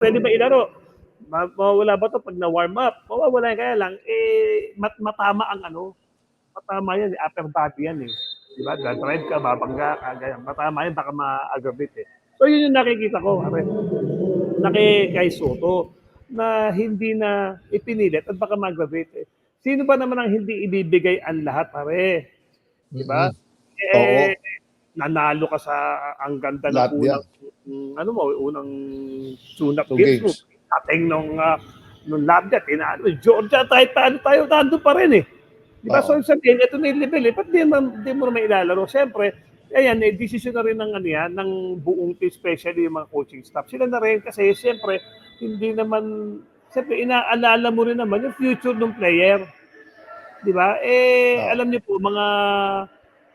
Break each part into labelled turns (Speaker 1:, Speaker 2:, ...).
Speaker 1: pwede ba ilaro? Ma- mawawala ba to pag na-warm up? Mawawala kaya lang, eh, mat matama ang ano, matama yan, eh, upper body yan eh. Di ba? Drive ka, babangga ka, ganyan. Matama yan, baka ma-aggravate eh. So yun yung nakikita ko, pare. Naki kay Soto na hindi na ipinilit at baka mag-aggravate eh. Sino ba naman ang hindi ibibigay ang lahat, pare? Di ba? Eh, nanalo ka sa ang ganda ng unang ano mo, unang sunak
Speaker 2: Two
Speaker 1: games
Speaker 2: games.
Speaker 1: Ating nung uh, nung lab that, tinalo. Georgia, tayo, tayo, tayo, nandun pa rin eh. Di ba?
Speaker 2: Oo.
Speaker 1: So, sabihin, ito na yung level eh. Ba't di, man, di mo naman ilalaro? Siyempre, ayan, eh, decision na rin ng, ano yan, ng buong team, especially yung mga coaching staff. Sila na rin kasi, siyempre, hindi naman, siyempre, inaalala mo rin naman yung future ng player. Di ba? Eh,
Speaker 2: Oo.
Speaker 1: alam niyo po, mga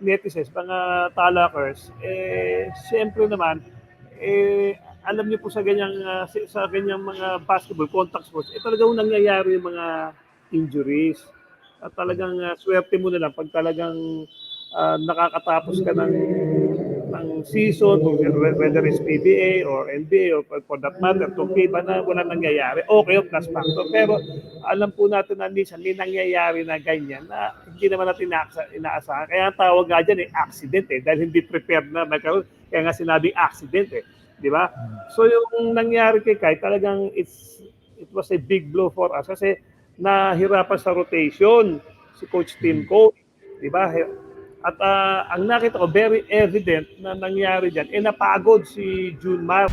Speaker 1: netizens, mga talakers, eh, siyempre naman, eh, alam niyo po sa ganyang, ah, sa- ganyang mga basketball, contact sports, eh talagang nangyayari yung mga injuries. At talagang ah, swerte mo na lang pag talagang ah, nakakatapos ka ng, ng season, whether it's PBA or NBA or for that matter, itong FIBA na wala nangyayari. Okay, plus factor. Pero alam po natin na minsan may nangyayari na ganyan na hindi naman natin inaasa- inaasahan. Kaya ang tawag nga dyan eh, accident eh. Dahil hindi prepared na magkaroon. Kaya nga sinabing accident eh. Di ba? So yung nangyari kay Kai, talagang it's, it was a big blow for us kasi nahirapan sa rotation si Coach Tim Cole. Di ba? At ah, ang nakita ko, very evident na nangyari dyan, eh napagod si June Mar.